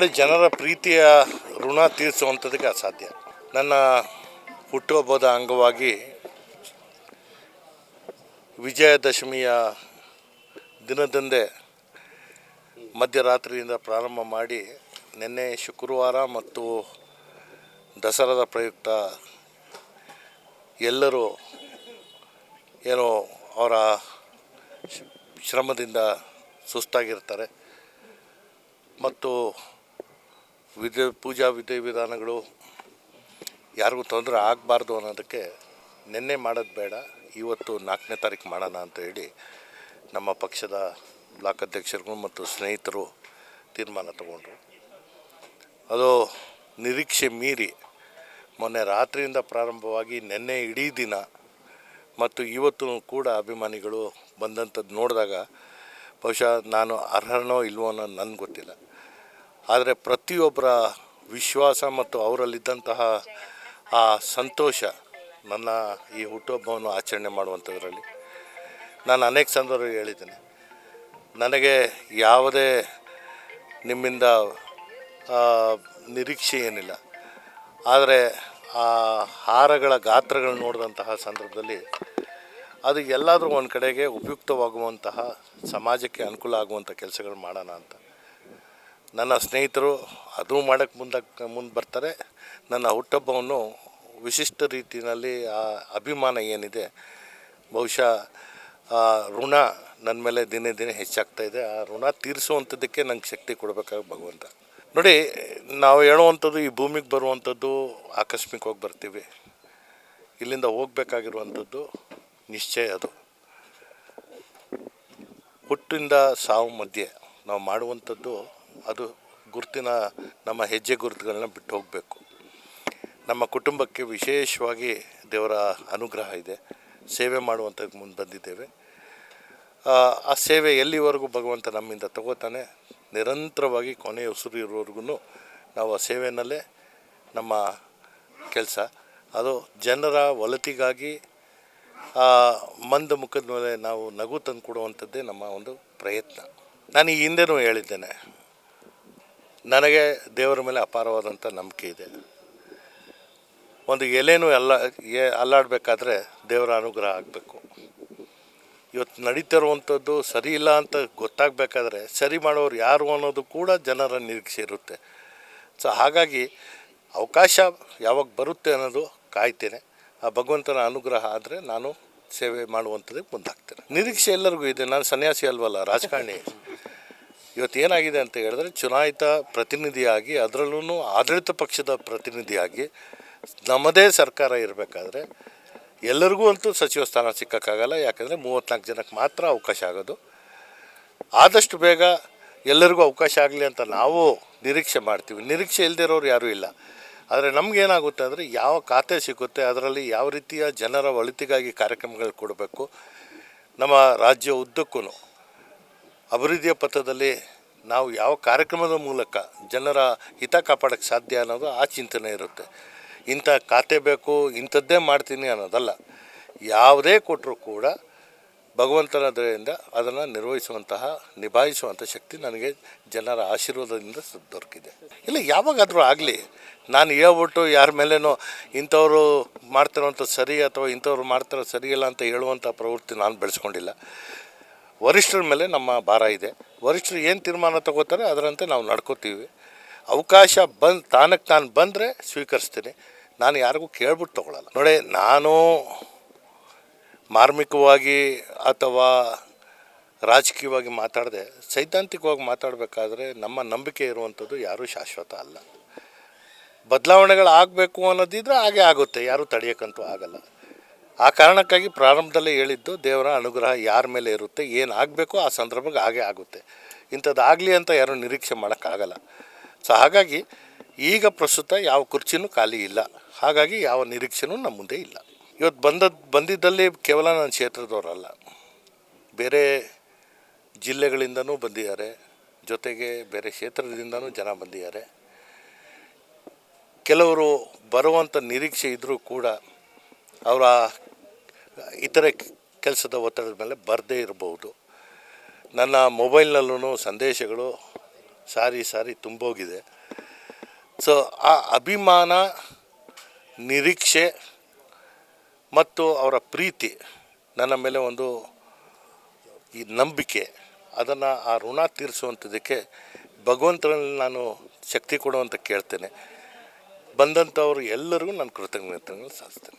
ನೋಡಿ ಜನರ ಪ್ರೀತಿಯ ಋಣ ತೀರಿಸುವಂಥದಕ್ಕೆ ಅಸಾಧ್ಯ. ನನ್ನ ಹುಟ್ಟುಹಬ್ಬದ ಅಂಗವಾಗಿ ವಿಜಯದಶಮಿಯ ದಿನದಂದೇ ಮಧ್ಯರಾತ್ರಿಯಿಂದ ಪ್ರಾರಂಭ ಮಾಡಿ ನಿನ್ನೆ ಶುಕ್ರವಾರ ಮತ್ತು ದಸರಾದ ಪ್ರಯುಕ್ತ ಎಲ್ಲರೂ ಏನೋ ಅವರ ಶ್ರಮದಿಂದ ಸುಸ್ತಾಗಿರ್ತಾರೆ. ಮತ್ತು ವಿಧ ಪೂಜಾ ವಿಧಿವಿಧಾನಗಳು ಯಾರಿಗೂ ತೊಂದರೆ ಆಗಬಾರ್ದು ಅನ್ನೋದಕ್ಕೆ ನಿನ್ನೆ ಮಾಡೋದು ಬೇಡ, ಇವತ್ತು ನಾಲ್ಕನೇ ತಾರೀಕು ಮಾಡೋಣ ಅಂತ ಹೇಳಿ ನಮ್ಮ ಪಕ್ಷದ ಬ್ಲಾಕ್ ಅಧ್ಯಕ್ಷರುಗಳು ಮತ್ತು ಸ್ನೇಹಿತರು ತೀರ್ಮಾನ ತಗೊಂಡ್ರು. ಅದು ನಿರೀಕ್ಷೆ ಮೀರಿ ಮೊನ್ನೆ ರಾತ್ರಿಯಿಂದ ಪ್ರಾರಂಭವಾಗಿ ನಿನ್ನೆ ಇಡೀ ದಿನ ಮತ್ತು ಇವತ್ತು ಕೂಡ ಅಭಿಮಾನಿಗಳು ಬಂದಂಥದ್ದು ನೋಡಿದಾಗ ಬಹುಶಃ ನಾನು ಅರ್ಹನೋ ಇಲ್ವೋ ಅನ್ನೋ ನನಗೆ ಗೊತ್ತಿಲ್ಲ. ಆದರೆ ಪ್ರತಿಯೊಬ್ಬರ ವಿಶ್ವಾಸ ಮತ್ತು ಅವರಲ್ಲಿದ್ದಂತಹ ಆ ಸಂತೋಷ ನನ್ನ ಈ ಹುಟ್ಟುಹಬ್ಬವನ್ನು ಆಚರಣೆ ಮಾಡುವಂಥದ್ರಲ್ಲಿ. ನಾನು ಅನೇಕ ಸಂದರ್ಭ ಹೇಳಿದ್ದೇನೆ. ನನಗೆ ಯಾವುದೇ ನಿಮ್ಮಿಂದ ನಿರೀಕ್ಷೆ ಏನಿಲ್ಲ. ಆದರೆ ಆ ಹಾರಗಳ ಗಾತ್ರಗಳು ನೋಡಿದಂತಹ ಸಂದರ್ಭದಲ್ಲಿ ಅದು ಎಲ್ಲಾದರೂ ಒಂದು ಕಡೆಗೆ ಉಪಯುಕ್ತವಾಗುವಂತಹ ಸಮಾಜಕ್ಕೆ ಅನುಕೂಲ ಆಗುವಂಥ ಕೆಲಸಗಳು ಮಾಡೋಣ ಅಂತ. ನನ್ನ ಸ್ನೇಹಿತರು ಅದು ಮಾಡೋಕ್ಕೆ ಮುಂದಕ್ಕೆ ಮುಂದೆ ಬರ್ತಾರೆ. ನನ್ನ ಹುಟ್ಟಹಬ್ಬವನ್ನು ವಿಶಿಷ್ಟ ರೀತಿಯಲ್ಲಿ ಆ ಅಭಿಮಾನ ಏನಿದೆ, ಬಹುಶಃ ಆ ಋಣ ನನ್ನ ಮೇಲೆ ದಿನೇ ದಿನೇ ಹೆಚ್ಚಾಗ್ತಾ ಇದೆ. ಆ ಋಣ ತೀರಿಸುವಂಥದ್ದಕ್ಕೆ ನಂಗೆ ಶಕ್ತಿ ಕೊಡಬೇಕಾಗ ಭಗವಂತ. ನೋಡಿ, ನಾವು ಹೇಳುವಂಥದ್ದು ಈ ಭೂಮಿಗೆ ಬರುವಂಥದ್ದು ಆಕಸ್ಮಿಕವಾಗಿ ಬರ್ತೀವಿ. ಇಲ್ಲಿಂದ ಹೋಗಬೇಕಾಗಿರುವಂಥದ್ದು ನಿಶ್ಚಯ ಅದು. ಹುಟ್ಟಿಂದ ಸಾವು ಮಧ್ಯೆ ನಾವು ಮಾಡುವಂಥದ್ದು ಅದು ಗುರುತಿನ ನಮ್ಮ ಹೆಜ್ಜೆ ಗುರುತುಗಳನ್ನ ಬಿಟ್ಟು ಹೋಗಬೇಕು. ನಮ್ಮ ಕುಟುಂಬಕ್ಕೆ ವಿಶೇಷವಾಗಿ ದೇವರ ಅನುಗ್ರಹ ಇದೆ. ಸೇವೆ ಮಾಡುವಂಥದ್ದು ಮುಂದೆ ಬಂದಿದ್ದೇವೆ. ಆ, ಸೇವೆ ಎಲ್ಲಿವರೆಗೂ ಭಗವಂತ ನಮ್ಮಿಂದ ತಗೋತಾನೆ ನಿರಂತರವಾಗಿ ಕೊನೆಯ ಉಸಿರು ಇರೋವರೆಗೂ ನಾವು ಆ ಸೇವೆಯಲ್ಲೇ ನಮ್ಮ ಕೆಲಸ. ಅದು ಜನರ ಒಲತಿಗಾಗಿ ಮಂದ ಮುಖದ ಮೇಲೆ ನಾವು ನಗು ತಂದು ಕೊಡುವಂಥದ್ದೇ ನಮ್ಮ ಒಂದು ಪ್ರಯತ್ನ. ನಾನು ಈ ಹಿಂದೆನೂ ಹೇಳಿದ್ದೇನೆ. ನನಗೆ ದೇವರ ಮೇಲೆ ಅಪಾರವಾದಂಥ ನಂಬಿಕೆ ಇದೆ. ಒಂದು ಎಲೆನೂ ಎಲ್ಲ ಎ, ಅಲ್ಲಾಡಬೇಕಾದ್ರೆ ದೇವರ ಅನುಗ್ರಹ ಆಗಬೇಕು. ಇವತ್ತು ನಡೀತಿರುವಂಥದ್ದು ಸರಿ ಇಲ್ಲ ಅಂತ ಗೊತ್ತಾಗಬೇಕಾದ್ರೆ ಸರಿ ಮಾಡೋರು ಯಾರು ಅನ್ನೋದು ಕೂಡ ಜನರ ನಿರೀಕ್ಷೆ ಇರುತ್ತೆ. ಸೊ, ಹಾಗಾಗಿ ಅವಕಾಶ ಯಾವಾಗ ಬರುತ್ತೆ ಅನ್ನೋದು ಕಾಯ್ತೇನೆ. ಆ ಭಗವಂತನ ಅನುಗ್ರಹ ಆದರೆ ನಾನು ಸೇವೆ ಮಾಡುವಂಥದ್ದಕ್ಕೆ ಮುಂದಾಗ್ತೇನೆ. ನಿರೀಕ್ಷೆ ಎಲ್ಲರಿಗೂ ಇದೆ. ನಾನು ಸನ್ಯಾಸಿ ಅಲ್ವಲ್ಲ, ರಾಜಕಾರಣಿ. ಇವತ್ತು ಏನಾಗಿದೆ ಅಂತ ಹೇಳಿದ್ರೆ ಚುನಾಯಿತ ಪ್ರತಿನಿಧಿಯಾಗಿ ಅದರಲ್ಲೂ ಆಡಳಿತ ಪಕ್ಷದ ಪ್ರತಿನಿಧಿಯಾಗಿ ನಮ್ಮದೇ ಸರ್ಕಾರ ಇರಬೇಕಾದ್ರೆ ಎಲ್ಲರಿಗೂ ಅಂತೂ ಸಚಿವ ಸ್ಥಾನ ಸಿಕ್ಕಕ್ಕಾಗಲ್ಲ ಯಾಕಂದರೆ ಮೂವತ್ತ್ನಾಲ್ಕು ಜನಕ್ಕೆ ಮಾತ್ರ ಅವಕಾಶ ಆಗೋದು. ಆದಷ್ಟು ಬೇಗ ಎಲ್ಲರಿಗೂ ಅವಕಾಶ ಆಗಲಿ ಅಂತ ನಾವು ನಿರೀಕ್ಷೆ ಮಾಡ್ತೀವಿ. ನಿರೀಕ್ಷೆ ಇಲ್ಲದೆ ಇರೋರು ಯಾರೂ ಇಲ್ಲ. ಆದರೆ ನಮಗೇನಾಗುತ್ತೆ ಅಂದರೆ ಯಾವ ಖಾತೆ ಸಿಗುತ್ತೆ, ಅದರಲ್ಲಿ ಯಾವ ರೀತಿಯ ಜನರ ಒಳಿತಿಗಾಗಿ ಕಾರ್ಯಕ್ರಮಗಳು ಕೊಡಬೇಕು, ನಮ್ಮ ರಾಜ್ಯ ಉದ್ದಕ್ಕೂ ಅಭಿವೃದ್ಧಿಯ ಪಥದಲ್ಲಿ ನಾವು ಯಾವ ಕಾರ್ಯಕ್ರಮದ ಮೂಲಕ ಜನರ ಹಿತ ಕಾಪಾಡೋಕ್ಕೆ ಸಾಧ್ಯ ಅನ್ನೋದು ಆ ಚಿಂತನೆ ಇರುತ್ತೆ. ಇಂಥ ಖಾತೆ ಬೇಕು, ಇಂಥದ್ದೇ ಮಾಡ್ತೀನಿ ಅನ್ನೋದಲ್ಲ. ಯಾವುದೇ ಕೊಟ್ಟರೂ ಕೂಡ ಭಗವಂತನ ದಯೆಯಿಂದ ಅದನ್ನು ನಿರ್ವಹಿಸುವಂತಹ, ನಿಭಾಯಿಸುವಂಥ ಶಕ್ತಿ ನನಗೆ ಜನರ ಆಶೀರ್ವಾದದಿಂದ ದೊರಕಿದೆ. ಇಲ್ಲ, ಯಾವಾಗಾದರೂ ಆಗಲಿ, ನಾನು ಹೇಳ್ಬಿಟ್ಟು ಯಾರ ಮೇಲೇನೋ ಇಂಥವ್ರು ಮಾಡ್ತಿರೋಂಥ ಸರಿ ಅಥವಾ ಇಂಥವ್ರು ಮಾಡ್ತಿರೋ ಸರಿ ಇಲ್ಲ ಅಂತ ಹೇಳುವಂಥ ಪ್ರವೃತ್ತಿ ನಾನು ಬೆಳೆಸ್ಕೊಂಡಿಲ್ಲ. ವರಿಷ್ಠರ ಮೇಲೆ ನಮ್ಮ ಭಾರ ಇದೆ. ವರಿಷ್ಠರು ಏನು ತೀರ್ಮಾನ ತಗೋತಾರೆ ಅದರಂತೆ ನಾವು ನಡ್ಕೋತೀವಿ. ಅವಕಾಶ ಬಂದು ತಾನಕ್ಕೆ ನಾನು ಬಂದರೆ ಸ್ವೀಕರಿಸ್ತೀನಿ. ನಾನು ಯಾರಿಗೂ ಕೇಳ್ಬಿಟ್ಟು ತೊಗೊಳಲ್ಲ. ನೋಡಿ, ನಾನು ಮಾರ್ಮಿಕವಾಗಿ ಅಥವಾ ರಾಜಕೀಯವಾಗಿ ಮಾತಾಡದೆ, ಸೈದ್ಧಾಂತಿಕವಾಗಿ ಮಾತಾಡಬೇಕಾದ್ರೆ ನಮ್ಮ ನಂಬಿಕೆ ಇರುವಂಥದ್ದು ಯಾರೂ ಶಾಶ್ವತ ಅಲ್ಲ. ಬದಲಾವಣೆಗಳು ಆಗಬೇಕು ಅನ್ನೋದಿದ್ರೆ ಹಾಗೆ ಆಗುತ್ತೆ. ಯಾರೂ ತಡೆಯೋಕ್ಕಂತೂ ಆಗಲ್ಲ. ಆ ಕಾರಣಕ್ಕಾಗಿ ಪ್ರಾರಂಭದಲ್ಲೇ ಹೇಳಿದ್ದು, ದೇವರ ಅನುಗ್ರಹ ಯಾರ ಮೇಲೆ ಇರುತ್ತೆ, ಏನು ಆಗಬೇಕೋ ಆ ಸಂದರ್ಭಕ್ಕೆ ಹಾಗೆ ಆಗುತ್ತೆ. ಇಂಥದ್ದು ಆಗಲಿ ಅಂತ ಯಾರೂ ನಿರೀಕ್ಷೆ ಮಾಡೋಕ್ಕಾಗಲ್ಲ. ಸೊ ಹಾಗಾಗಿ ಈಗ ಪ್ರಸ್ತುತ ಯಾವ ಕುರ್ಚಿನೂ ಖಾಲಿ ಇಲ್ಲ. ಹಾಗಾಗಿ ಯಾವ ನಿರೀಕ್ಷೆನೂ ನಮ್ಮ ಮುಂದೆ ಇಲ್ಲ. ಇವತ್ತು ಬಂದದ್ದು ಬಂದಿದ್ದಲ್ಲಿ ಕೇವಲ ನನ್ನ ಕ್ಷೇತ್ರದವರಲ್ಲ. ಬೇರೆ ಜಿಲ್ಲೆಗಳಿಂದನೂ ಬಂದಿದ್ದಾರೆ. ಜೊತೆಗೆ ಬೇರೆ ಕ್ಷೇತ್ರದಿಂದನೂ ಜನ ಬಂದಿದ್ದಾರೆ. ಕೆಲವರು ಬರುವಂಥ ನಿರೀಕ್ಷೆ ಇದ್ದರೂ ಕೂಡ ಅವರ ಇತರೆ ಕೆಲಸದ ಒತ್ತಡದ ಮೇಲೆ ಬರದೇ ಇರಬಹುದು. ನನ್ನ ಮೊಬೈಲ್ನಲ್ಲೂ ಸಂದೇಶಗಳು ಸಾರಿ ಸಾರಿ ತುಂಬೋಗಿದೆ. ಸೊ ಆ ಅಭಿಮಾನ, ನಿರೀಕ್ಷೆ ಮತ್ತು ಅವರ ಪ್ರೀತಿ ನನ್ನ ಮೇಲೆ ಒಂದು ಈ ನಂಬಿಕೆ, ಅದನ್ನು ಆ ಋಣ ತೀರಿಸುವಂಥದ್ದಕ್ಕೆ ಭಗವಂತನಲ್ಲಿ ನಾನು ಶಕ್ತಿ ಕೊಡುವಂತ ಕೇಳ್ತೇನೆ. ಬಂದಂಥವ್ರು ಎಲ್ಲರಿಗೂ ನಾನು ಕೃತಜ್ಞತೆಗಳನ್ನು ಸಾಧಿಸ್ತೇನೆ